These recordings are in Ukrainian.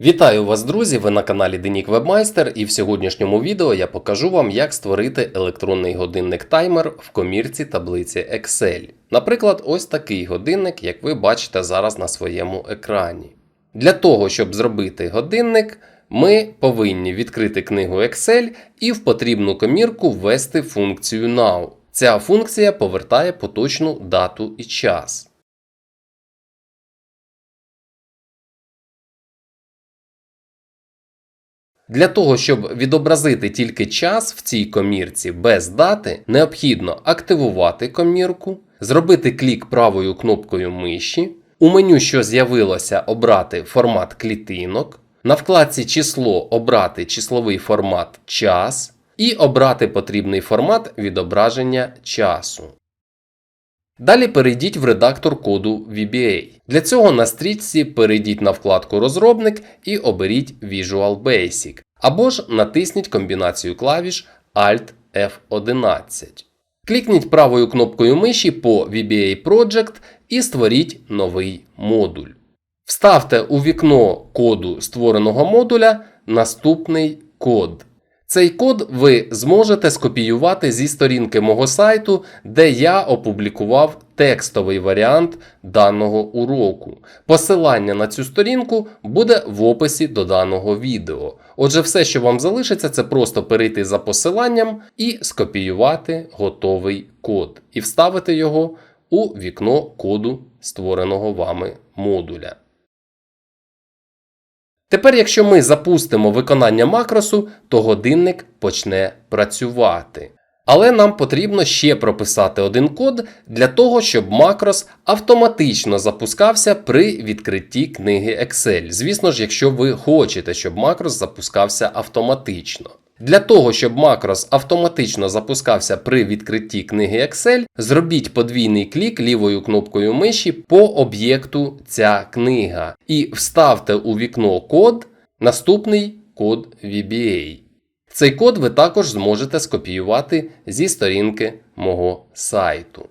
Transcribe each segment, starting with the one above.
Вітаю вас, друзі! Ви на каналі Денік Вебмайстер, і в сьогоднішньому відео я покажу вам, як створити електронний годинник-таймер в комірці таблиці Excel. Наприклад, ось такий годинник, як ви бачите зараз на своєму екрані. Для того, щоб зробити годинник, ми повинні відкрити книгу Excel і в потрібну комірку ввести функцію Now. Ця функція повертає поточну дату і час. Для того, щоб відобразити тільки час в цій комірці без дати, необхідно активувати комірку, зробити клік правою кнопкою миші, у меню, що з'явилося, обрати формат клітинок, на вкладці число обрати числовий формат час і обрати потрібний формат відображення часу. Далі перейдіть в редактор коду VBA. Для цього на стрічці перейдіть на вкладку Розробник і оберіть Visual Basic. Або ж натисніть комбінацію клавіш Alt F11. Клікніть правою кнопкою миші по VBA Project і створіть новий модуль. Вставте у вікно коду створеного модуля наступний код. Цей код ви зможете скопіювати зі сторінки мого сайту, де я опублікував текстовий варіант даного уроку. Посилання на цю сторінку буде в описі до даного відео. Отже, все, що вам залишиться, це просто перейти за посиланням і скопіювати готовий код, і вставити його у вікно коду створеного вами модуля. Тепер, якщо ми запустимо виконання макросу, то годинник почне працювати. Але нам потрібно ще прописати один код для того, щоб макрос автоматично запускався при відкритті книги Excel. Звісно ж, якщо ви хочете, щоб макрос запускався автоматично. Для того, щоб макрос автоматично запускався при відкритті книги Excel, зробіть подвійний клік лівою кнопкою миші по об'єкту ця книга і вставте у вікно код наступний код VBA. Цей код ви також зможете скопіювати зі сторінки мого сайту.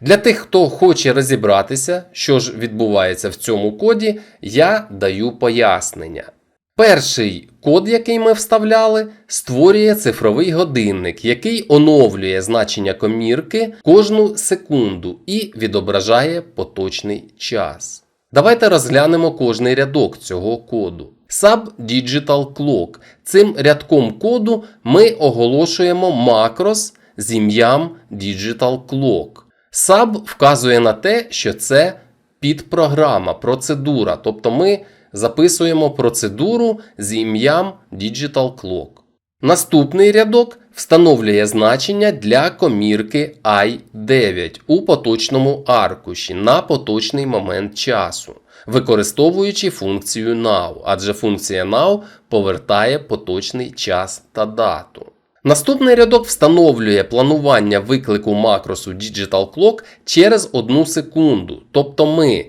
Для тих, хто хоче розібратися, що ж відбувається в цьому коді, я даю пояснення. Перший код, який ми вставляли, створює цифровий годинник, який оновлює значення комірки кожну секунду і відображає поточний час. Давайте розглянемо кожний рядок цього коду. Sub Digital Clock. Цим рядком коду ми оголошуємо макрос з ім'ям Digital Clock. Sub вказує на те, що це підпрограма, процедура. Тобто ми записуємо процедуру з ім'ям Digital Clock. Наступний рядок встановлює значення для комірки i9 у поточному аркуші на поточний момент часу, використовуючи функцію Now, адже функція Now повертає поточний час та дату. Наступний рядок встановлює планування виклику макросу Digital Clock через 1 секунду. Тобто ми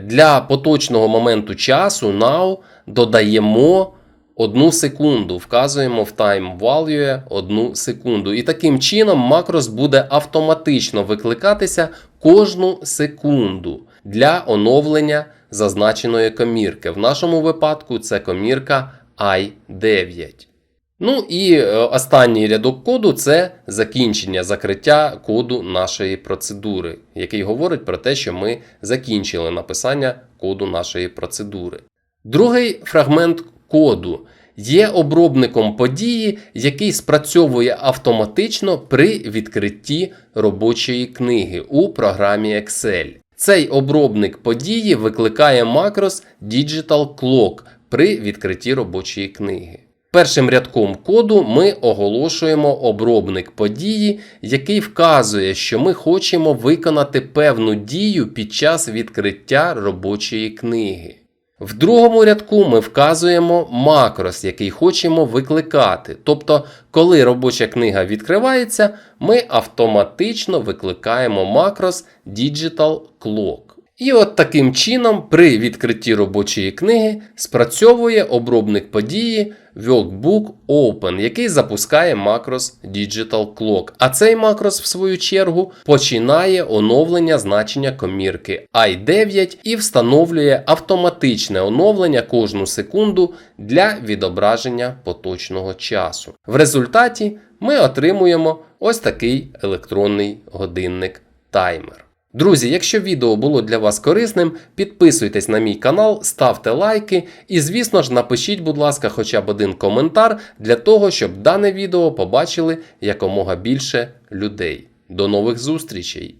для поточного моменту часу now додаємо 1 секунду, вказуємо в time value 1 секунду. І таким чином макрос буде автоматично викликатися кожну секунду для оновлення зазначеної комірки. В нашому випадку це комірка i9. Ну і е, останній рядок коду це закінчення закриття коду нашої процедури, який говорить про те, що ми закінчили написання коду нашої процедури. Другий фрагмент коду є обробником події, який спрацьовує автоматично при відкритті робочої книги у програмі Excel. Цей обробник події викликає макрос Digital Clock при відкритті робочої книги. Першим рядком коду ми оголошуємо обробник події, який вказує, що ми хочемо виконати певну дію під час відкриття робочої книги. В другому рядку ми вказуємо макрос, який хочемо викликати. Тобто, коли робоча книга відкривається, ми автоматично викликаємо макрос Digital Clock. І от таким чином, при відкритті робочої книги спрацьовує обробник події Workbook Open, який запускає макрос Digital Clock. А цей макрос, в свою чергу, починає оновлення значення комірки i9 і встановлює автоматичне оновлення кожну секунду для відображення поточного часу. В результаті ми отримуємо ось такий електронний годинник таймер. Друзі, якщо відео було для вас корисним, підписуйтесь на мій канал, ставте лайки і, звісно ж, напишіть, будь ласка, хоча б один коментар для того, щоб дане відео побачили якомога більше людей. До нових зустрічей!